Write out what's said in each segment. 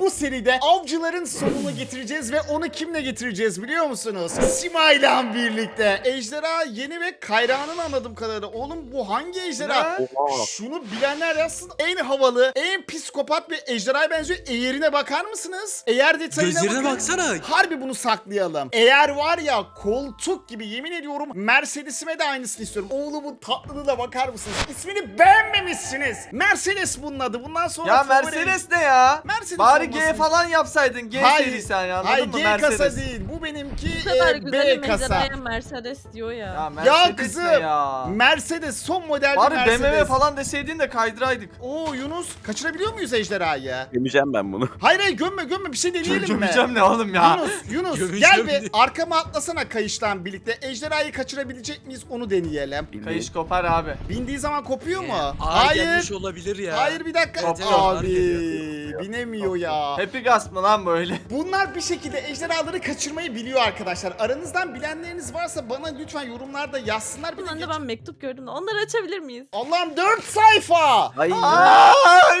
bu seride avcıların sonunu getireceğiz ve onu kimle getireceğiz biliyor musunuz? Sima'yla birlikte. Ejderha yeni ve Kayra'nın anladığım kadarıyla. Oğlum bu hangi ejderha? Ne? Şunu bilenler yazsın. En havalı, en psikopat bir ejderhaya benziyor. Eğerine bakar mısınız? Eğer detayına Gözlerine bakın. baksana. Harbi bunu saklayalım. Eğer var ya koltuk gibi yemin ediyorum Mercedes'ime de aynısını istiyorum. Oğlumun tatlılığına bakar mısınız? İsmini beğenmemişsiniz. Mercedes bunun adı. Bundan sonra Ya Mercedes ne ya? Mercedes Bari. G falan yapsaydın. G Hayır, serisi hani anladın Hayır mı? G Mercedes. kasa değil. Bu benimki Bu kadar e, güzel B kasa. ejderhaya Mercedes diyor ya. Ya Mercedes Ya kızım. ne ya? Mercedes son model bir Bari Mercedes. BMW falan deseydin de kaydıraydık. Oo Yunus kaçırabiliyor muyuz ejderhayı? Yemeyeceğim ben bunu. Hayır hayır gömme gömme bir şey deneyelim mi? Gömeceğim ne oğlum ya? Yunus, Yunus Gömeceğim gel bir diye. arkama atlasana kayıştan birlikte. Ejderhayı kaçırabilecek miyiz onu deneyelim. Kayış kopar abi. Bindiği zaman kopuyor mu? Ağır Hayır. gelmiş olabilir ya. Hayır bir dakika. Evet, evet, ağır Abi geliyor. binemiyor ya. Happy Gas mı lan böyle? Bunlar bir şekilde ejderhaları kaçırmayı biliyor arkadaşlar. Aranızdan bilenleriniz varsa bana lütfen yorumlarda yazsınlar. Bir de geç- ben mektup gördüm de onları açabilir miyiz? Allah'ım 4 sayfa. Ay. Aa,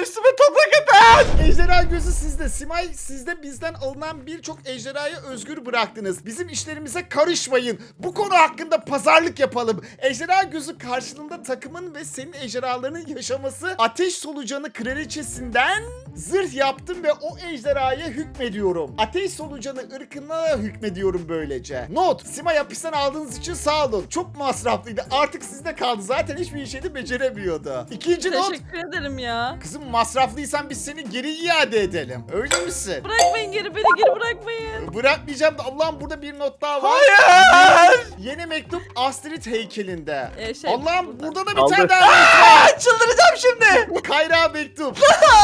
üstüme toprak atan. Ejderha gözü sizde. Simay sizde bizden alınan birçok ejderhayı özgür bıraktınız. Bizim işlerimize karışmayın. Bu konu hakkında pazarlık yapalım. Ejderha gözü karşılığında takımın ve senin ejderhalarının yaşaması ateş solucanı kraliçesinden zırh yaptım ve o ejderhaya hükmediyorum. Ateş solucanı ırkına hükmediyorum böylece. Not. Simay hapisten aldığınız için sağ olun. Çok masraflıydı. Artık sizde kaldı. Zaten hiçbir şeyi beceremiyordu. İkinci not. Teşekkür ederim ya. Kızım masraflıysan biz seni geri iade edelim. Öyle misin? Bırakmayın geri beni geri bırakmayın. Bırakmayacağım da Allah'ım burada bir not daha var. Hayır. Yeni mektup Astrid heykelinde. Ee, şey, Allah'ım burada. burada da bir Kaldı. tane daha mektup Aa, çıldıracağım şimdi. Kayra mektup.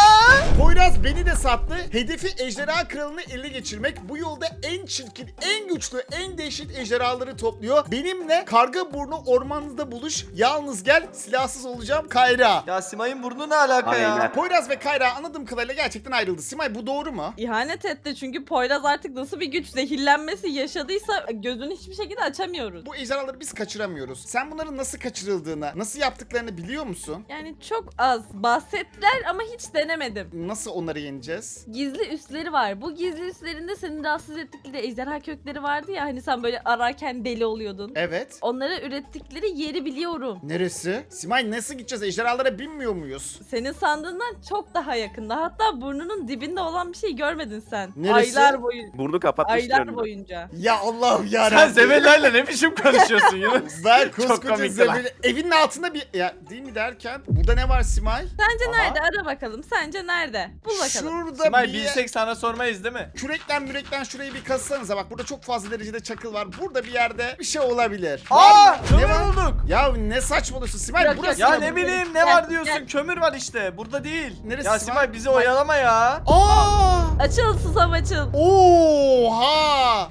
Poyraz beni de sattı. Hedefi ejderha kralını ele geçirmek. Bu yolda en çirkin, en güçlü, en dehşet ejderhaları topluyor. Benimle karga burnu ormanınızda buluş. Yalnız gel silahsız olacağım Kayra. Ya Simay'ın burnu ne alaka ya? Poyraz ve Kayra anladığım kadarıyla gerçekten ayrıldı. Simay bu doğru mu? İhanet etti çünkü Poyraz artık nasıl bir güç zehirlenmesi yaşadıysa gözünü hiçbir şekilde açamıyoruz. Bu ejderhaları biz kaçıramıyoruz. Sen bunların nasıl kaçırıldığını, nasıl yaptıklarını biliyor musun? Yani çok az bahsettiler ama hiç denemedim. Nasıl onları yeneceğiz? Gizli üsleri var. Bu gizli üslerinde seni rahatsız ettikleri ejderha kökleri vardı ya hani sen böyle ararken deli oluyordun. Evet. Onlara ürettikleri yeri biliyorum. Neresi? Simay nasıl gideceğiz? Ejderhalara binmiyor muyuz? Senin sandığından çok daha yakında. Hatta burnunun dibinde olan bir şey görmedin sen. Neresi? Aylar boyu Burnu kapatmış aylar boyunca. Ya Allah'ım ya Sen zebellerle ne biçim konuşuyorsun Yunus? Ben Çok koskoca komikti zebeli. Evinin altında bir... Ya değil mi derken? Burada ne var Simay? Sence Aha. nerede? Ara bakalım. Sence nerede? Bul bakalım. Şurada Bir... bilsek sana sormayız değil mi? Kürekten mürekten şurayı bir kazsanıza. Bak burada çok fazla derecede çakıl var. Burada bir yerde bir şey olabilir. Var Aa, mı? kömür Ne var? bulduk. Ya ne saçmalıyorsun Simay Yok, burası Ya mı? ne bileyim ne var diyorsun? Kömür var işte. Burada değil. Neresi ya Simay? Simay bizi oyalama ya. Aa! Açıl susam açıl. Oha!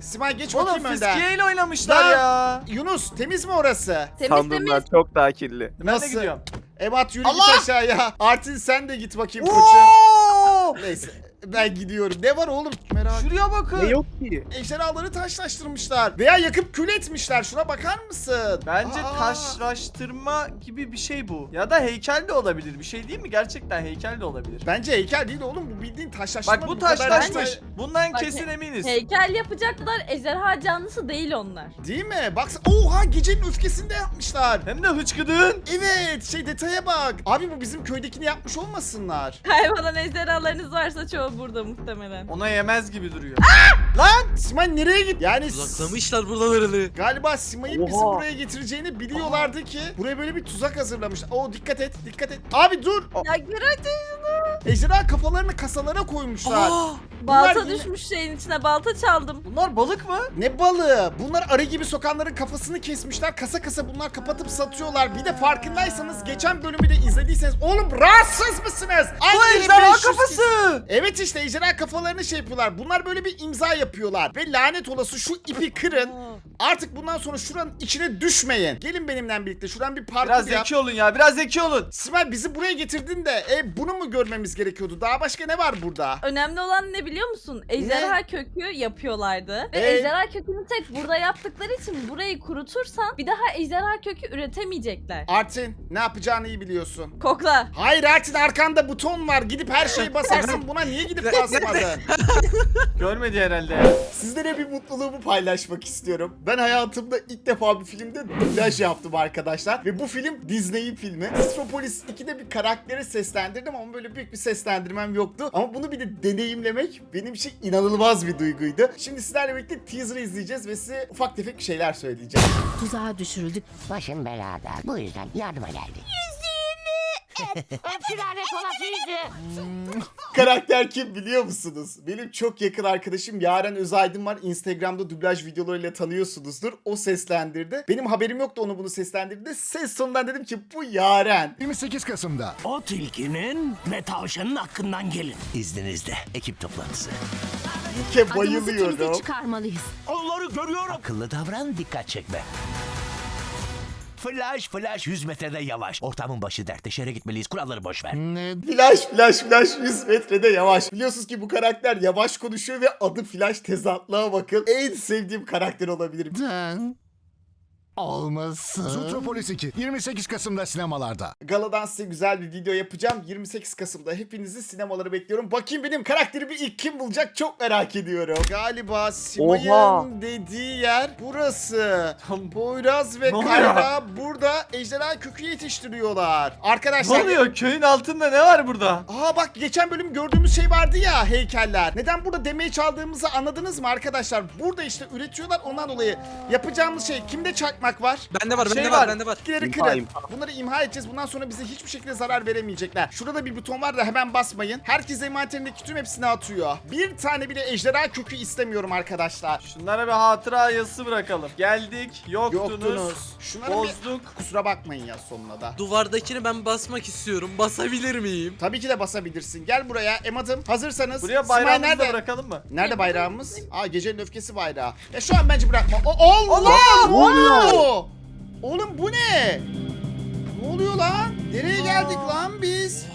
Simay geç Oğlum bakayım önden. fiskiyeyle oynamışlar Lan. ya. Yunus temiz mi orası? Temiz Sandığımdan temiz. çok daha kirli. Ben de Nasıl? gidiyorum. Ebat yürü Allah! git aşağıya. Artin sen de git bakayım koçum. Oo! Neyse ben gidiyorum. Ne var oğlum? Merak Şuraya bakın. Ne yok ki? Ejderhaları taşlaştırmışlar. Veya yakıp kül etmişler. Şuna bakar mısın? Bence Aa! taşlaştırma gibi bir şey bu. Ya da heykel de olabilir. Bir şey değil mi? Gerçekten heykel de olabilir. Bence heykel değil oğlum. Bu bildiğin taşlaştırma. Bak bu kadar taşlaşmış. bence- Bundan Bak, kesin he- eminiz. Heykel yapacaklar. Ejderha canlısı değil onlar. Değil mi? Baksana. Oha gecenin öfkesinde yapmışlar. Hem de hıçkıdığın. Evet şey detaya bak. Abi bu bizim köydekini yapmış olmasınlar. Kaybolan ejderhalarınız varsa çoğu burada muhtemelen. Ona yemez gibi duruyor. Simay nereye git? Yani Uzaklamışlar buralarını. Galiba Simay'ın bizi Oha. buraya getireceğini biliyorlardı ki buraya böyle bir tuzak hazırlamışlar. Oo dikkat et, dikkat et. Abi dur. Ya geri Ejderha kafalarını kasalara koymuşlar. Aa, Balta yine- düşmüş şeyin içine. Balta çaldım. Bunlar balık mı? Ne balığı? Bunlar arı gibi sokanların kafasını kesmişler. Kasa kasa bunlar kapatıp satıyorlar. Bir de farkındaysanız geçen bölümü de izlediyseniz oğlum rahatsız mısınız? Bu Aynı ejderha 500 kafası. Evet işte ejderha kafalarını şey yapıyorlar. Bunlar böyle bir imza yapıyorlar. Ve lanet olası şu ipi kırın. Artık bundan sonra şuranın içine düşmeyin. Gelin benimle birlikte şuradan bir parkur Biraz yap. zeki olun ya. Biraz zeki olun. Simay bizi buraya getirdin de e, bunu mu görmemiz gerekiyordu? Daha başka ne var burada? Önemli olan ne biliyor musun? Ejderha kökü yapıyorlardı. Ve Ee? ejderha kökünü tek burada yaptıkları için burayı kurutursan bir daha ejderha kökü üretemeyecekler. Artin ne yapacağını iyi biliyorsun. Kokla. Hayır Artin arkanda buton var. Gidip her şeyi basarsın buna niye gidip basmadın? Görmedi herhalde ya. Sizlere bir mutluluğumu paylaşmak istiyorum. Ben hayatımda ilk defa bir filmde dublaj yaptım arkadaşlar. Ve bu film Disney'in filmi. Astropolis 2'de bir karakteri seslendirdim ama böyle büyük bir seslendirmem yoktu. Ama bunu bir de deneyimlemek benim için inanılmaz bir duyguydu. Şimdi sizlerle birlikte teaser'ı izleyeceğiz ve size ufak tefek şeyler söyleyeceğim. Tuzağa düşürüldük. Başım belada. Bu yüzden yardıma geldik. Hepsi lanet olasıydı. Karakter kim biliyor musunuz? Benim çok yakın arkadaşım Yaren Özaydın var. Instagram'da dublaj videolarıyla tanıyorsunuzdur. O seslendirdi. Benim haberim yoktu onu bunu seslendirdi. Ses sonundan dedim ki bu Yaren. 28 Kasım'da. O tilkinin ve tavşanın hakkından gelin. İzninizle ekip toplantısı. Adımızı temize bayılıyorum. çıkarmalıyız. Onları görüyorum. Akıllı davran dikkat çekme. Flash flash 100 metrede yavaş. Ortamın başı dertte şehre gitmeliyiz kuralları boş ver. Ne? Flash flash flash 100 metrede yavaş. Biliyorsunuz ki bu karakter yavaş konuşuyor ve adı Flash tezatlığa bakın. En sevdiğim karakter olabilir. Olmasın. Zootropolis 2 28 Kasım'da sinemalarda. Galadan size güzel bir video yapacağım. 28 Kasım'da hepinizi sinemalara bekliyorum. Bakayım benim karakterimi ilk kim bulacak çok merak ediyorum. Galiba Simay'ın dediği yer burası. Poyraz ve Ne oluyor? Kayra burada ejderha kökü yetiştiriyorlar. Ne Arkadaşlar oluyor? Köyün altında ne var burada? Aa bak geçen bölüm gördüğümüz şey vardı ya heykeller. Neden burada demeyi çaldığımızı anladınız mı arkadaşlar? Burada işte üretiyorlar ondan dolayı. Yapacağımız şey kimde çakmak var? Bende var, Şey bende var. var, bende var. Bitkileri kırın. Bunları imha edeceğiz. Bundan sonra bize hiçbir şekilde zarar veremeyecekler. Şurada bir buton var da hemen basmayın. Herkes envanterindeki tüm hepsini atıyor. Bir tane bile ejderha kökü istemiyorum arkadaşlar. Şunlara bir hatıra yazısı bırakalım. Geldik, yoktunuz, Yoktunuz. Şunları bir... bozduk. Kusura bakmayın ya sonuna da. Duvardakini ben basmak istiyorum. Basabilir miyim? Tabii ki de basabilirsin. Gel buraya Emad'ım. Hazırsanız. Buraya Simay bayrağımızı da nerede? bırakalım mı? Nerede bayrağımız? Aa gecenin öfkesi bayrağı. Ya şu an bence bırakma. O, Allah! Allah! Ne oluyor? Oğlum bu ne? Ne oluyor lan? Nereye geldik lan biz?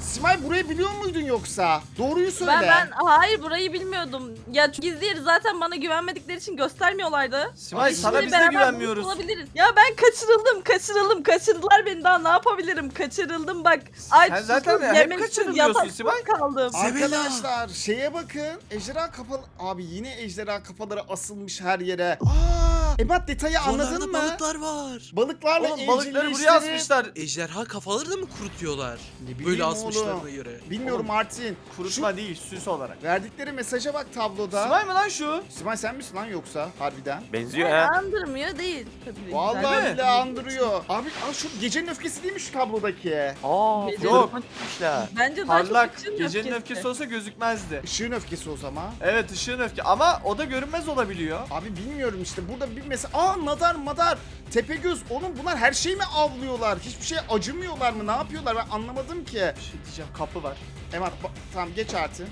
Simay burayı biliyor muydun yoksa? Doğruyu söyle. Ben ben hayır burayı bilmiyordum. Ya çünkü gizli yeri zaten bana güvenmedikleri için göstermiyorlardı. Simay Abi, sana Şimdi biz de beraber güvenmiyoruz. Olabiliriz. Ya ben kaçırıldım, kaçırıldım, kaçırdılar beni daha ne yapabilirim? Kaçırıldım bak. Ay Sen zaten hep kaçırılıyorsun Sibel. kaldım. Arkadaşlar şeye bakın. Ejderha kafalı... Abi yine ejderha kafaları asılmış her yere. Aa! Ebat detayı anladın mı? balıklar var. Balıklarla Oğlum balıkları evcilleştirip- buraya asmışlar. Ejderha kafaları da mı kurutuyorlar? Ne bileyim Böyle oğlum. asmışlarına göre. Bilmiyorum Martin. Kurutma değil, süs olarak. Şu verdikleri mesaja bak tabloda. Simay mı lan şu? Simay sen misin lan yoksa harbiden? Benziyor ha. andırmıyor değil. Tabii güzel. Vallahi mi? bile andırıyor. Abi al şu gecenin öfkesi değil mi şu tablodaki? Aa, Yok. yok. Gitmişler. Bence daha Parlak. çok Gecenin öfkesi olsa gözükmezdi. Işığın öfkesi o zaman. Evet ışığın öfke ama o da görünmez olabiliyor. Abi bilmiyorum işte burada bir mesela aa nadar madar tepegöz oğlum bunlar her şeyi mi avlıyorlar hiçbir şey acımıyorlar mı ne yapıyorlar ben anlamadım ki. Bir şey diyeceğim kapı var. Emat ba- tamam geç artık.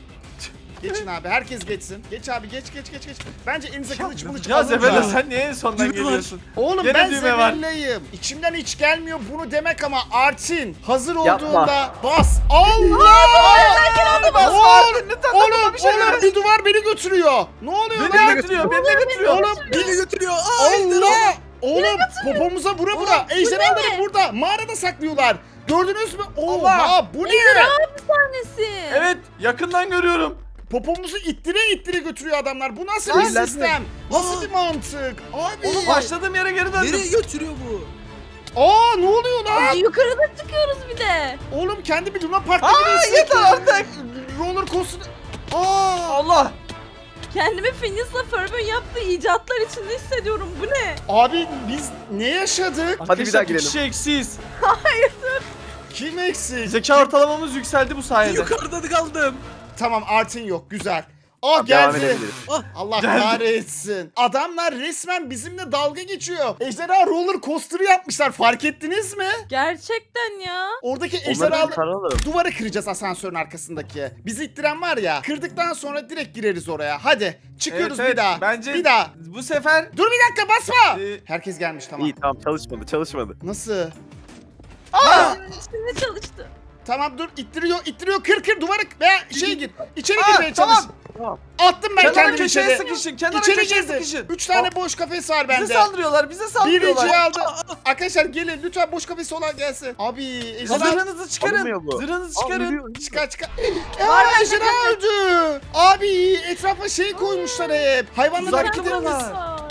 Geçin abi herkes geçsin. Geç abi geç geç geç geç. Bence elinize kılıç mılıç Ya alın sen niye en sondan Düğme var. geliyorsun? Oğlum Gene ben düğme var. zebelleyim. İçimden hiç gelmiyor bunu demek ama Artin hazır Yapma. olduğunda bas. Allah! Bas Oğlum, lütfen Oğlum, dokunma bir şey oğlum bir duvar beni götürüyor. Ne oluyor Beni lan? götürüyor, beni de götürüyor. Oğlum Beni götürüyor. Aa, ejderha. Allah! Oğlum popomuza vura vura. Ejderhaları burada. Mağarada saklıyorlar. Gördünüz mü? Oha bu ne? Tanesi. Evet, yakından görüyorum. Popomuzu ittire ittire götürüyor adamlar. Bu nasıl Lan bir sistem? Nasıl bir mantık? Abi. Oğlum başladığım yere geri döndüm. Nereye götürüyor bu? Aa ne oluyor lan? Ay, yukarıda çıkıyoruz bir de. Oğlum kendi bir Luna Park'ta Aa, birisi- yeter artık. Roller coaster. Aa! Allah. Kendimi Phineas'la Ferb'ün yaptığı icatlar içinde hissediyorum. Bu ne? Abi biz ne yaşadık? Hadi bir daha girelim. kişi eksiyiz. Kim eksik? Zeka ortalamamız yükseldi bu sayede. Yukarıda kaldım. Tamam Artin yok güzel. Ah Devam geldi. edebiliriz. Allah Geldi. kahretsin. Adamlar resmen bizimle dalga geçiyor. Ejderha roller coaster'ı yapmışlar fark ettiniz mi? Gerçekten ya. Oradaki Onları ejderhalı çıkaralım. duvarı kıracağız asansörün arkasındaki. Bizi ittiren var ya. Kırdıktan sonra direkt gireriz oraya. Hadi çıkıyoruz Evet, evet. bir daha. Bence Bir daha. bu sefer Dur bir dakika basma. Ee, Herkes gelmiş tamam. İyi tamam çalışmadı çalışmadı. Nasıl? Şimdi çalıştı. Tamam dur ittiriyor ittiriyor kır kır duvara veya şey gir. İçeri Aa, girmeye çalış. tamam. Attım ben Kenara kendimi köşeye içeri. sıkışın. Kenara İçeri köşeye girdim. sıkışın. 3 tane boş kafes var Bize bende. saldırıyorlar. Bize saldırıyorlar. Birinciyi aldı. Arkadaşlar gelin lütfen boş kafesi olan gelsin. Abi ejderha Zırhınızı çıkarın. Bu. Zırhınızı çıkarın. çıkar çıkar. Aa ejderha öldü. Abi etrafa şey koymuşlar hep. Hayvanları Uzak hareket.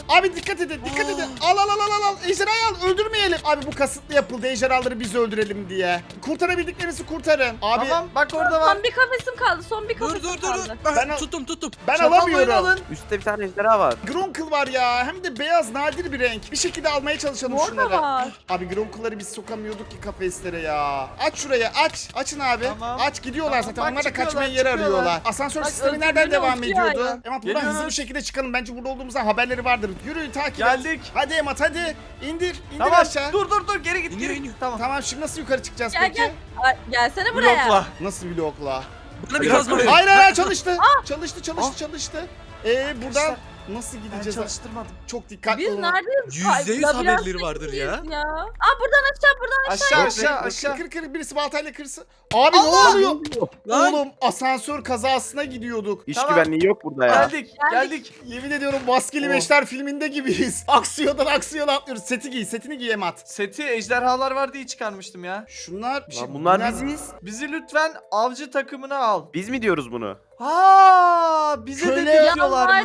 Abi dikkat edin dikkat edin. Al al al al al. Ejderhayı al öldürmeyelim. Abi bu kasıtlı yapıldı ejderhaları biz öldürelim diye. Kurtarabildiklerinizi kurtarın. Abi Tamam bak orada var. Son bir kafesim kaldı. Son bir Dur kafesim dur dur. kaldı. dur. Ben, Ben al- tuttum tuttum. ben alamıyorum. alın. Üstte bir tane ejderha var. Gronkle var ya. Hem de beyaz nadir bir renk. Bir şekilde almaya çalışalım Mor da şunları. var. Abi Gronkle'ları biz sokamıyorduk ki kafeslere ya. Aç şurayı aç. Açın abi. Tamam. Aç gidiyorlar Tamam, zaten. bak Onlar da çıkıyorlar, kaçmaya yer çıkıyorlar. arıyorlar. Asansör Bak, sistemi nereden devam uçuyor ediyordu? ya. Emat buradan hızlı bir şekilde çıkalım. Bence burada olduğumuzdan haberleri vardır. Yürü takip et. Geldik. Hadi Emat hadi. İndir. İndir Tamam. aşağı. Dur dur dur geri git İniyor, geri iniyor. Tamam. Tamam şimdi nasıl yukarı çıkacağız Gel peki? gel. Ay, Gelsene buraya. Blokla. Nasıl blokla? Bana bir kazma ver. Hayır hayır hayır, çalıştı. Çalıştı çalıştı çalıştı. Ee buradan Nasıl Ben gideceğiz? çalıştırmadım. Çok dikkatli Biz olun. neredeyiz? Yüzde yüz Labirentte haberleri vardır ya. gibiyiz ya. Aa buradan aşağı buradan Aşağı aşağı aşağı. Kır kır birisi baltayla kırsın. Abi ne oluyor? Lan. Oğlum asansör kazasına gidiyorduk. İş Tamam. güvenliği yok burada ya. Geldik. Geldik. Yemin ediyorum maskeli Oh. beşler filminde gibiyiz. Aksiyondan aksiyona atlıyoruz. Seti giy, setini giy Emat. Seti ejderhalar var diye çıkarmıştım ya. Şunlar şey- Lan bunlar bunlar- biziz. Bizi lütfen avcı takımına al. Biz mi diyoruz bunu? Aa, bize Köle de diyorlarmış.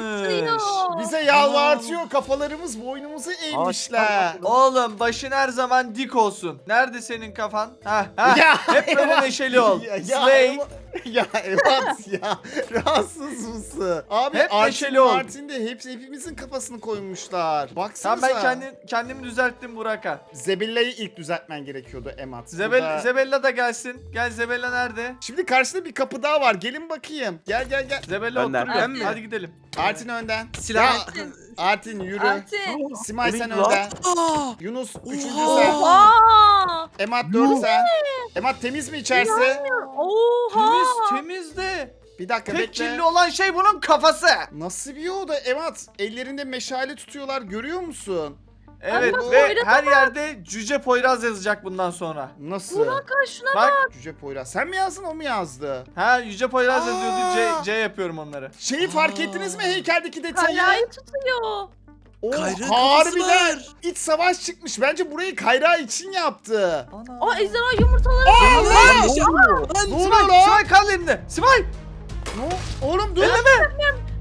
Yalvartıyor. Bize yalvartıyor. Kafalarımız boynumuzu eğmişler. Oğlum başın her zaman dik olsun. Nerede senin kafan? Ha ha. Ya, Hep böyle neşeli ol. Ya, ya, Slay. Emat- ya Emat ya. Rahatsız mısın? Abi Hep neşeli ol. Martin'de hepsi hepimizin kafasını koymuşlar. Baksanıza. Tamam ben kendim, kendimi düzelttim Burak'a. Zebella'yı ilk düzeltmen gerekiyordu Emat. Zebel, Burada- Zebella da gelsin. Gel Zebella nerede? Şimdi karşıda bir kapı daha var. Gelin bakayım. Gel gel gel. Zebella Önden. oturuyor. Ben mi? Hadi gidelim. Artin önden. Silah. Ya, Artin yürü. Artin. Simay sen Nereye lan? önden. Aa. Yunus üçüncü sen. Oha. Emat dört sen. Emat temiz mi içerisi? Oha. Temiz temiz de. Bir dakika Tek bekle. kirli olan şey bunun kafası. Nasıl bir oda Emat? Ellerinde meşale tutuyorlar görüyor musun? Evet Ama ve Poyraz'a her yerde Cüce Poyraz yazacak bundan sonra. Nasıl? Burak şuna Bak Cüce Poyraz. Sen mi yazdın o mu yazdı? ha Yüce Poyraz Aa. yazıyordu C, C yapıyorum onları. Şeyi fark Aa. ettiniz mi heykeldeki detayı? Kayrayı tutuyor. O Kayra'nın kafası harbiden var. iç savaş çıkmış. Bence burayı Kayra için yaptı. Ana. O ejderha yumurtaları. Allah! Lan Ne oluyor lan? Simay kal elinde. Simay Ne- Oğlum dur. elleme.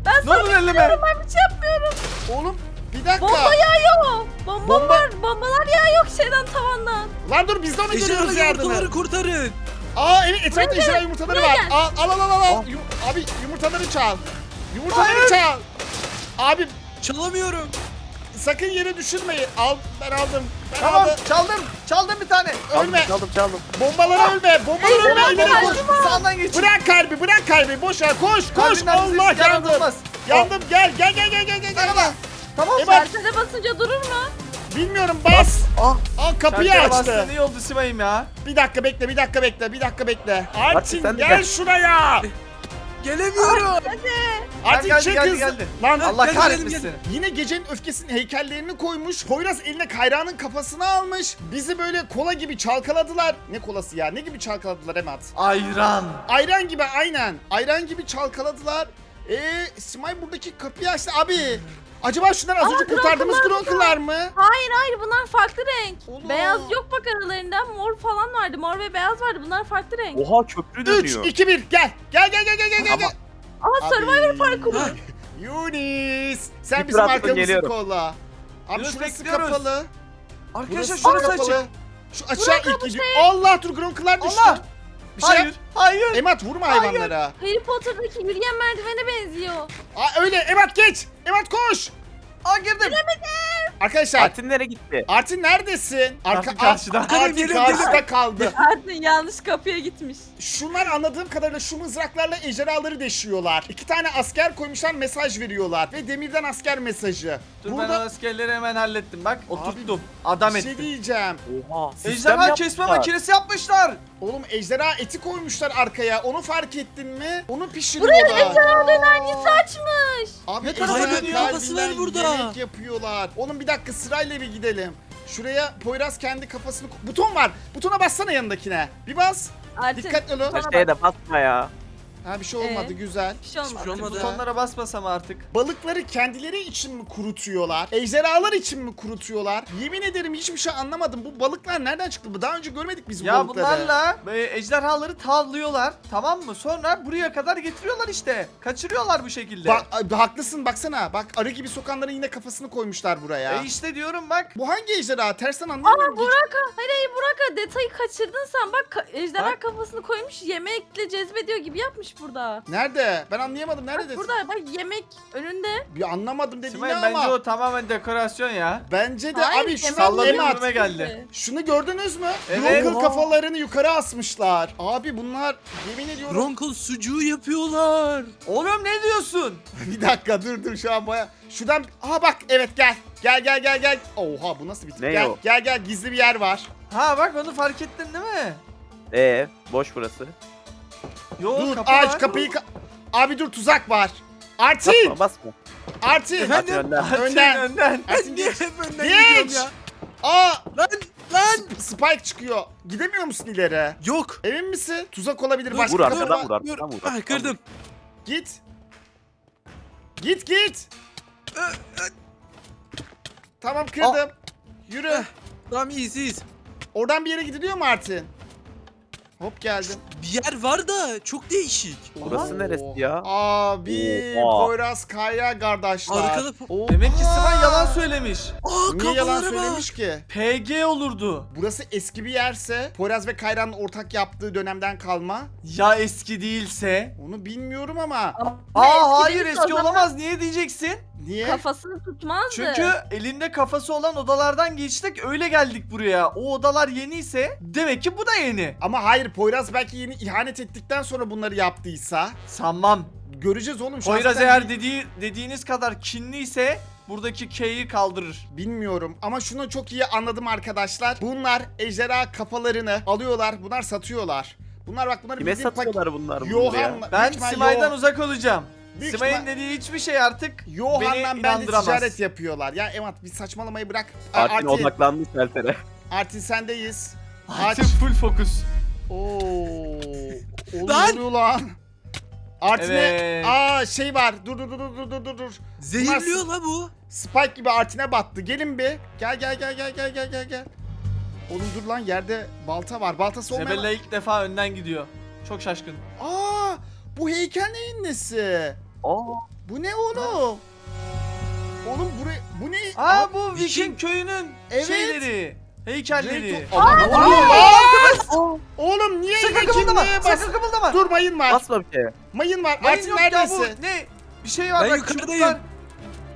Ben Ne olur elleme. ben bir şey yapmıyorum. Oğlum bir dakika. Bomba yağıyor. Bomba, Bomba- var. Bombalar yağıyor şeyden tavandan. Lan dur biz de ona görüyoruz Ejderha yardımı. yumurtaları kurtarın. Aa evet etrafta ejderha yumurtaları buraya var. gel. Al al al al al. Yum- abi yumurtaları çal. Yumurtaları çal. Abi Çalamıyorum. sakın yere düşürmeyin. Al ben aldım. Ben Tamam aldım. çaldım. Çaldım bir tane. Ölme. Çaldım çaldım. Bombalara ölme. Bombalara ölme. İleri koş. Sağdan geç. Bırak kalbi bırak kalbi. Boş ver koş koş. Kalbin neredeyse Allah yandım. olmaz. Yandım gel gel gel gel gel Tamam. Ebat Şaltere basınca durur mu? bilmiyorum bas. Ah. Al kapıyı Şaltere açtı. bastığın iyi oldu Simay'ım ya. Bir dakika bekle bir dakika bekle bir dakika bekle. Artin sen de gel gel. şuraya. Gelemiyorum. Artin geldi, çek geldi, hızlı. geldi. Lan Allah gel, kahretmesin gel. Yine gecenin öfkesinin heykellerini koymuş. Poyraz eline Kayra'nın kafasını almış. Bizi böyle kola gibi çalkaladılar. Ne kolası ya? Ne gibi çalkaladılar Emat? Ayran. Ayran gibi aynen. Ayran gibi çalkaladılar. Eee Simay buradaki kapıyı açtı. Abi acaba şunlar az önce kurtardığımız Gronk'lar mı? Hayır hayır bunlar farklı renk. Oğlum. Beyaz yok bak aralarında. Mor falan vardı. Mor ve beyaz vardı. Bunlar farklı renk. Oha köprü 3, dönüyor. 2, 1 gel. Gel gel gel gel gel. gel. Ama- Aa Survivor parkuru. Yunis. Sen Bir bizim tur attın, arkamızı geliyorum. kolla. Abi Yunus, şurası bekliyoruz. kapalı. Arkadaşlar Burası şurası kapalı. açık. Şu aşağı ilk gidiyor. Allah dur Gronk'lar düştü. Allah. Bir şey Hayır. yap. Hayır. Emat vurma Hayır. hayvanlara. Harry Potter'daki yürüyen merdivene benziyor. Aa öyle Emat geç. Emat koş. Aa girdim. Arkadaşlar Artin nereye gitti? Artin neredesin? Artin karşıda. Artin Gelin, gelin, karşıda kaldı. Artık yanlış kapıya gitmiş. Şunlar anladığım kadarıyla şu mızraklarla ejderhaları deşiyorlar. İki tane asker koymuşlar mesaj veriyorlar. Ve demirden asker mesajı. Dur ben Burada askerleri hemen hallettim. Bak oturttum. Adam bir şey ettim. diyeceğim. Oha. Ejderha kesme makinesi yapmışlar. Oğlum ejderha eti koymuşlar arkaya. Onu fark ettin mi? Onu pişiriyorlar. Buraya ejderha döner yisi açmış. Abi Ne tarafa ejderha dönüyor? Kafası var kalbinden burada. yemek yapıyorlar. Oğlum bir dakika sırayla bir gidelim. Şuraya Poyraz kendi kafasını... Buton var. Butona bassana yanındakine. Bir bas. Artık Dikkatli olun. Şeye de basma ya. Ha bir şey olmadı Ee? güzel. Bir şey olmadı. Hiçbir şey olmadı. Butonlara basmasam artık. Balıkları kendileri için mi kurutuyorlar? Ejderhalar için mi kurutuyorlar? Yemin ederim hiçbir şey anlamadım. Bu balıklar nereden çıktı? Daha önce görmedik biz bu Ya balıkları. bunlarla e, ejderhaları tavlıyorlar tamam mı? Sonra buraya kadar getiriyorlar işte. Kaçırıyorlar bu şekilde. Bak a- haklısın baksana. Bak arı gibi sokanların yine kafasını koymuşlar buraya. E işte diyorum bak. Bu hangi ejderha? Tersten anlamıyorum. Aa Burak'a. Hayır hayır Burak'a detayı kaçırdın sen. Bak ka- ejderha Bak. kafasını koymuş yemekle cezbediyor gibi yapmış burada. Nerede? Ben anlayamadım. Nerede? Bak burada bak yemek önünde. Bir anlamadım dediğini Simay ama. bence o tamamen dekorasyon ya. Bence de Hayır, abi şu yemek gibime geldi. Şunu gördünüz mü? Evet. Yokul kafalarını yukarı asmışlar. Abi bunlar yemin ediyorum. Ronkol sucuğu yapıyorlar. Oğlum ne diyorsun? bir dakika dur dur şu an baya. Şuradan aha bak evet gel. Gel gel gel gel. Oha bu nasıl bir tip? Ne gel o? gel gel gizli bir yer var. Ha bak onu fark ettin değil mi? Ee, boş burası. Yo dur kapı aç var. kapıyı. ka- Abi dur tuzak var. Artin! Basma basma. Artin! Efendim? Önden. Atın Önden. önden. Artin Niye geç. hep önden Geç! gidiyorum ya? Aa! Lan lan. Spike çıkıyor. Gidemiyor musun ileri? Yok. Emin misin? Tuzak olabilir. Dur, Başka Vur kapı arkadan vur arkadan vur. Ah arkadan kırdım. Git. Git git. Tamam kırdım. Yürü. Eh. Tamam iyiyiz iyiyiz. Oradan bir yere gidiliyor mu Artin? Hop geldim. Bir yer var da çok değişik. Burası neresi ya? Abi Oha. Poyraz Kaya kardeşler. Arkada po- Oha. Demek ki Simay yalan söylemiş. Aa Niye yalan kafalara bak. söylemiş ki? PG olurdu. Burası eski bir yerse Poyraz ve Kayra'nın ortak yaptığı dönemden kalma. Ya eski değilse? Onu bilmiyorum ama. Aa eski hayır eski olamaz. Niye diyeceksin? Niye? Kafasını tutmazdı. Çünkü elinde kafası olan odalardan geçtik öyle geldik buraya. O odalar yeni ise demek ki bu da yeni. Ama hayır Poyraz belki yeni ihanet ettikten sonra bunları yaptıysa. Sanmam. Göreceğiz oğlum. Şu an Poyraz zaten eğer dediği, dediğiniz kadar kinliyse buradaki K'yi kaldırır. Bilmiyorum ama şunu çok iyi anladım arkadaşlar. Bunlar ejderha kafalarını alıyorlar. Bunlar satıyorlar. Bunlar bak bunları Kime bildiğin pak- satıyorlar bunlar bunları Yohan ya? Ben Simay'dan Yo- uzak olacağım. Büyük Simay'ın ihtimal- dediği hiçbir şey artık Yohan'dan beni bence inandıramaz. ticaret yapıyorlar. Ya Emat bir saçmalamayı bırak. Artin Artin, odaklandı Selter'e. Artin sendeyiz. Artık full fokus. Oo. Oğlum Lan! ne oluyor lan? Artin'e Evet. aa şey var. Dur dur dur dur dur dur dur. Zehirliyor la bu. Spike gibi Artin'e battı. Gelin bir. Gel gel gel gel gel gel gel gel. Oğlum dur lan yerde balta var. Baltası olmayan... Zebella ilk defa önden gidiyor. Çok şaşkın. Aa! Bu heykel neyin nesi? Aa, Bu ne oğlum? Oğlum buraya bu ne? Aa bu Viking. Köyünün Evet. şeyleri, heykelleri. Aa, ne oluyor lan? Oğlum niye Sakın kımıldama, kimliğe bas? sakın kımıldama. Dur mayın var. basma bir şeye. Mayın var. Mayın Artin yok ya neredesin? bu. Ne? Bir şey var Ben bak yukarıdayım. çubuklar.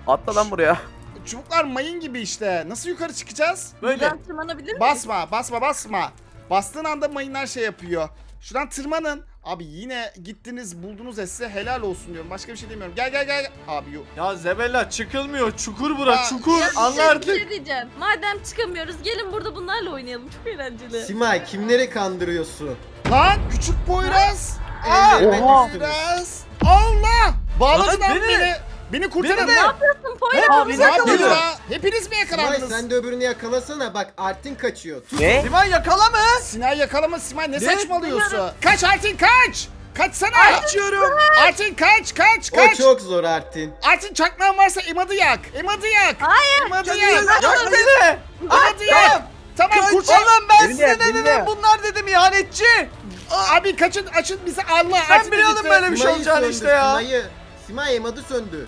Atla lan buraya. Çubuklar mayın gibi işte. Nasıl yukarı çıkacağız? Böyle. Buradan tırmanabilir miyim? Basma, basma, basma. Bastığın anda mayınlar şey yapıyor. Şuradan tırmanın. Abi yine gittiniz buldunuz esse helal olsun diyorum. Başka bir şey demiyorum. Gel gel gel. Abi yok. Ya Zebella çıkılmıyor. Çukur bura Aa, çukur. Ya bir Anla şey- Bir artık. şey diyeceğim. Madem çıkamıyoruz gelin burada bunlarla oynayalım. Çok eğlenceli. Simay kimleri kandırıyorsun? Lan küçük Poyraz. Ellerime Oha. düştünüz. Poyraz. Allah. Bağladın Lan lan beni- beni. Beni kurtarın. Beni de- Ne Yapıyorsun Poyraz. yapıyorsunuz beni yakalıyor. ya? Hepiniz mi Simay yakalandınız? sen de öbürünü yakalasana bak Artin kaçıyor. Tut. Ne? Siman yakalama. Sinay yakalama Simay ne, Ne? saçmalıyorsun? Kaç Artin kaç! Kaçsana! Açıyorum. Artin kaç kaç O kaç! çok zor Artin. Artin çakmağın varsa Emad'ı yak! Emad'ı yak! Hayır! Emad'ı yak! Yak beni. Emad'ı yak! Tamam kurtar! Oğlum ben Dinle, size ne dinle. dedim? Bunlar dedim ihanetçi. Abi kaçın açın bizi Allah! Ben biliyordum böyle bir şey Simay'ı olacağını söndür, işte ya. Simay'ı. Simay emadı söndü.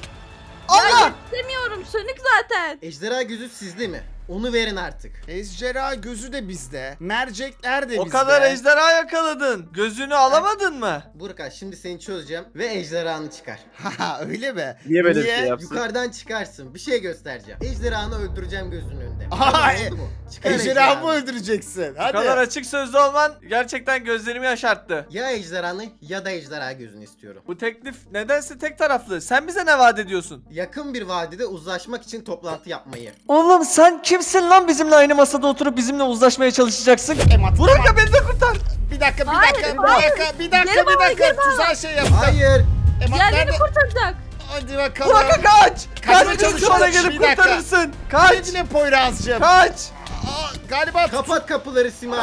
Allah. İstemiyorum sönük zaten. Ejderha gözü sizde mi? Onu verin artık. Ejderha gözü de bizde. Mercekler de O bizde. kadar ejderha yakaladın. Gözünü alamadın mı? Burka şimdi seni çözeceğim ve ejderhanı çıkar. Haha öyle mi? Niye böyle bir şey yapsın? Yukarıdan çıkarsın. Bir şey göstereceğim. Ejderhanı öldüreceğim gözünün önünde. E- mu? Çıkar Ejderhamı ejderhanı. öldüreceksin. Bu Hadi. kadar açık sözlü olman gerçekten gözlerimi yaşarttı. Ya ejderhanı ya da ejderha gözünü istiyorum. Bu teklif nedense tek taraflı. Sen bize ne vaat ediyorsun? Yakın bir vadide uzlaşmak için toplantı yapmayı. Oğlum sen kimsin lan bizimle aynı masada oturup bizimle uzlaşmaya çalışacaksın? Emad, Burak tamam. beni de kurtar. Bir dakika bir Hayır, dakika bir hayır. dakika bir dakika Geri bir dakika geri tuzağa şey yap. Hayır. Emad Gel nerede? beni kurtaracak. Hadi bakalım. Burak'a kaç. Kaçmaya Kaç çalışıyorum. bana Bir gelip dakika. kurtarırsın. Kaç. Sevgili Poyraz'cığım. Kaç. Aa, Galiba Kapat kapıları Simay.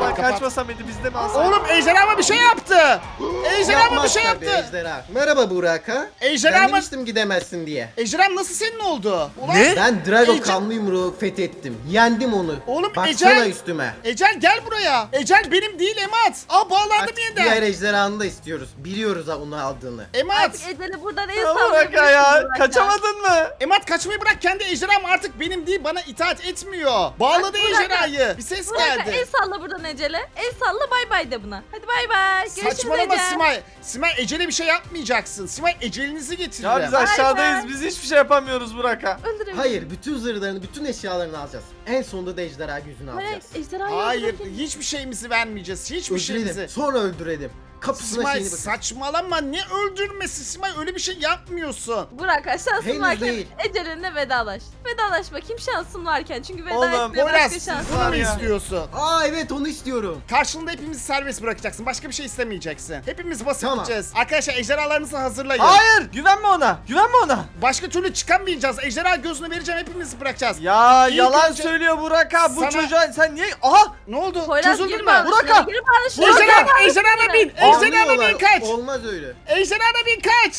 Ulan kapat. kaçmasam mıydı biz de mi alsaydık? Oğlum ejderhama bir şey yaptı. Ejderhama bir şey yaptı. Ejderha. Merhaba Burak ha. Ejderha Ben mı? demiştim gidemezsin diye. Ejderham nasıl senin oldu? Ulan Ne? Ben Drago Ece- kanlı yumruğu fethettim. Yendim onu. Oğlum, Baksana Ecel- üstüme. Ecel gel buraya. Ecel benim değil Emat. Aa bağlandım Artık yeniden. diğer ejderhanı da istiyoruz. Biliyoruz ha onu aldığını. Emat. Artık Ecel'i buradan Ya sallayabilirsin Burak ya kaçamadın mı? Emat kaçmayı bırak kendi ejderham artık benim değil bana itaat etmiyor. Bağladı Bak, ejderhayı. Bir ses Burak el geldi. salla buradan Ecel'e. El salla bay bay de buna. Hadi bay bay. Görüşürüz Saçmalama Ecel. Simay. Simay Ecel'e bir şey yapmayacaksın. Simay ecelinizi getiririm. Ya biz aşağıdayız bay. biz hiçbir şey yapamıyoruz Burak ha. Öldürelim. Hayır bütün zırhlarını, bütün eşyalarını alacağız. En sonunda da ejderha yüzünü Hayır, alacağız. ejderhayı Hayır hiçbir şeyimizi vermeyeceğiz. Hiçbir Öldürelim. şeyimizi. Sonra öldürelim. Kapısına Simay şeyini bakın. saçmalama ne öldürmesi Simay öyle bir şey yapmıyorsun. Burak aşağısın Henüz varken değil. Ecel'inle vedalaş. Vedalaş bakayım şansın varken. Çünkü veda Oğlum, etmeye Poyraz başka şansın bunu var mu ya. istiyorsun? Aa evet onu istiyorum. Karşılığında hepimizi serbest bırakacaksın. Başka bir şey istemeyeceksin. Hepimiz basıp Tamam. gideceğiz. Arkadaşlar ejderhalarınızı hazırlayın. Hayır güvenme ona güvenme ona. Başka türlü çıkamayacağız. Ejderha gözünü vereceğim hepimizi bırakacağız. Ya İlk yalan önce- söylüyor Burak ha bu Sana- çocuğa sen niye aha Ne oldu? Poyraz Çözüldün mü? Burak! Geri bağlı şuraya. Ejderha, ejderha bin. Ejderha bin Anlıyorlar. kaç. Olmaz öyle. Ejderha bin kaç.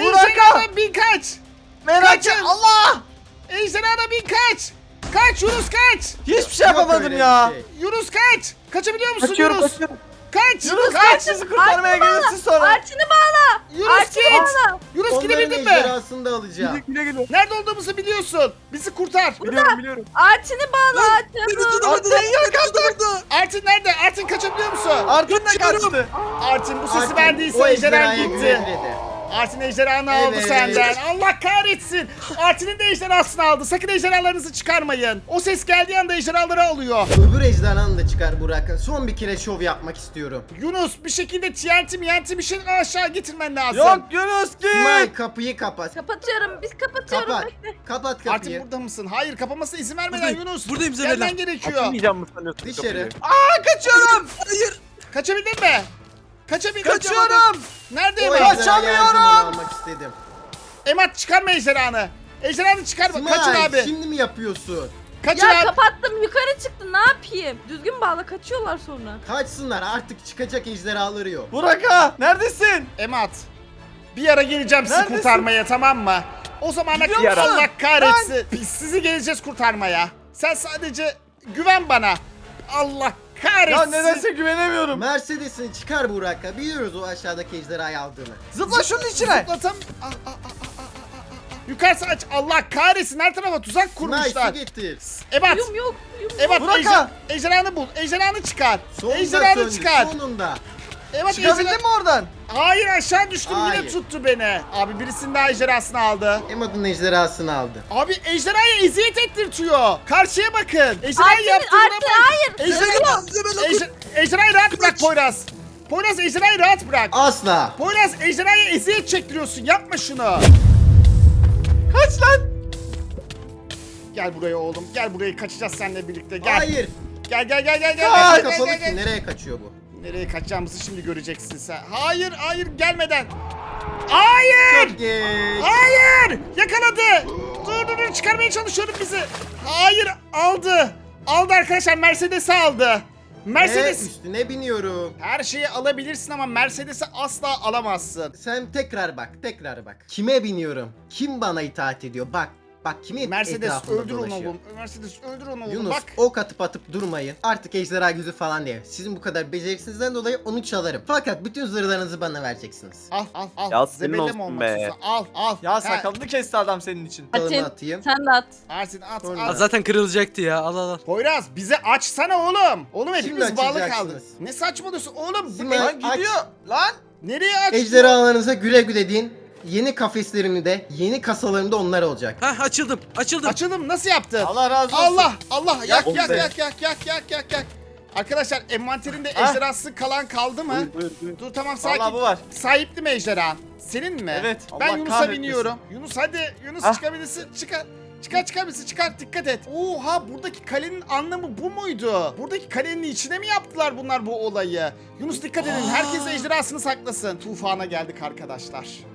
Burak ha! Ejderha bin kaç. merak Kaçın. et Allah. Ejderha bin kaç. Kaç Yunus kaç. Hiçbir şey Yok yapamadım öyle ya. şey. Yunus kaç. Kaçabiliyor musun Kaçıyorum Yunus? kaçıyorum. Kaç. Yunus kaç. kaç kurtarmaya gelirsin sonra. Arçını bağla. Yunus Arçını git. bağla. Yunus gidebildin mi? ejderhasını da alacağım. Güle güle. Nerede olduğumuzu biliyorsun. Bizi kurtar. Biliyorum biliyorum. Arçını bağla. Arçını. Artın yakaladı. Artin nerede? Artin kaçabiliyor musun? Artın da kaçtı. Artin bu sesi Artık verdiyse o ejderhan gitti. güvenmedi. Artin ejderhanı aldı Evet. senden. Allah kahretsin. Artin'in de ejderhasını aldı. Sakın ejderhalarınızı çıkarmayın. O ses geldiği anda ejderhaları alıyor. Öbür ejderhanı da çıkar Burak. Son bir kere şov yapmak istiyorum. Yunus bir şekilde TNT MNT bir şey aşağı getirmen lazım. Yok Yunus Simay git. kapıyı kapat. Kapatıyorum. Biz kapatıyorum. Kapat. Bekle. Kapat Artin kapıyı. burada mısın? Hayır kapamasına izin vermeden Buradayım, Yunus. buradayım Gelmen Zeynep. gerekiyor. Açmayacağım mı sanıyorsun Dışarı. kapıyı? Aa kaçıyorum. Hayır. Kaçabildin mi? Kaçabildin. Kaçıyorum. Nerede O Kaçamıyorum. zaman almak istedim. Emat çıkarma ejderhanı. Ejderhanı çıkarma. Kaçın abi. şimdi mi yapıyorsun? Kaçın Ya abi. kapattım yukarı çıktı ne yapayım? Düzgün bağla kaçıyorlar sonra. Kaçsınlar artık çıkacak ejderhaları yok. Burak ha neredesin? Emat. Bir ara geleceğim sizi Neredesin? kurtarmaya tamam mı? O zamana Gidiyor kadar musun? Allah kahretsin. Biz sizi geleceğiz kurtarmaya. Sen sadece güven bana. Allah kahretsin. Ya nedense güvenemiyorum. Mercedes'ini çıkar Burak'a. Biliyoruz o aşağıdaki ejderhayı aldığını. Zıpla şunun içine. Zıplatam. Ah, ah, ah, ah, ah, ah, ah. Yukarısı aç. Allah kahretsin. Her tarafa tuzak kurmuşlar. su getir. Ebat. Yum yok. Yum yok. Ebat Burak ejder, ha. ejderhanı bul. Ejderhanı çıkar. Sonunda ejderhanı söndü, çıkar. Sonunda. Evet Çıkabildin mi oradan? Hayır aşağı düştüm yine Hayır. tuttu beni. Abi birisinin daha ejderhasını aldı. Emad'ın ejderhasını aldı. Abi ejderhaya eziyet ettirtiyor. Karşıya bakın. Ejderhayı Artin, yaptığına bak. hayır. Ejderha... Zebela Ejder... Ejderhayı rahat bırak Poyraz. Poyraz ejderhayı rahat bırak. Asla. Poyraz ejderhaya eziyet çektiriyorsun. Yapma şunu. Kaç lan. Gel buraya oğlum. Gel buraya kaçacağız seninle birlikte. Gel. Hayır. Gel gel gel gel gel. Ki nereye kaçıyor bu? Nereye kaçacağımızı şimdi göreceksin sen. Hayır hayır gelmeden. Hayır. Çok geç. Hayır! Yakaladı! Dur dur dur çıkarmaya çalışıyorum bizi. Hayır aldı. Aldı arkadaşlar Mercedes'i aldı. Mercedes Ee, üstüne biniyorum. her şeyi alabilirsin ama Mercedes'i asla alamazsın. Sen tekrar bak, tekrar bak. Kime biniyorum? Kim bana itaat ediyor? Bak, bak kimin Mercedes öldür onu dolaşıyor? oğlum. Mercedes öldür onu oğlum. Yunus Bak. ok atıp atıp durmayın. Artık ejderha gözü falan diye. Sizin bu kadar beceriksizden dolayı onu çalarım. Fakat bütün zırhlarınızı bana vereceksiniz. Al al al. Ya senin Zebelle mi olsun olmak be. istiyorsun? Al al. Ya sakalını kesti adam senin için. Kalımı Artin atayım. sen de at. Ersin at Sonra- at. Zaten kırılacaktı ya. Al al al. Poyraz bize açsana oğlum. Oğlum hepimiz Şimdi bağlı açacaksınız. kaldık. Ne saçmalıyorsun oğlum? Bu Simay- ne? Lan gidiyor. Lan. Nereye aç? Ejderhalarınıza güle güle deyin. Yeni kafeslerimde de, yeni kasalarımda onlar olacak. Hah açıldım. Açıldım. Açılım nasıl yaptın? Allah razı olsun. Allah Allah yak Yak yak bizi. yak yak yak yak yak yak. Arkadaşlar envanterinde Ah. ejderhası kalan kaldı mı? Buyur, buyur, buyur. Dur tamam sakin. Vallahi bu var. Sahipli mi ejderhan? Senin mi? Evet, Ben Allah Yunus'a kahretmesin. biniyorum. Yunus hadi Yunus Ah. çıkabilirsin. Çıkar. Çıkar çıkar birisi çıkar dikkat et. Oha buradaki kalenin anlamı bu muydu? Buradaki kalenin içine mi yaptılar bunlar bu olayı? Yunus dikkat edin herkes ejderhasını saklasın. Tufana geldik arkadaşlar.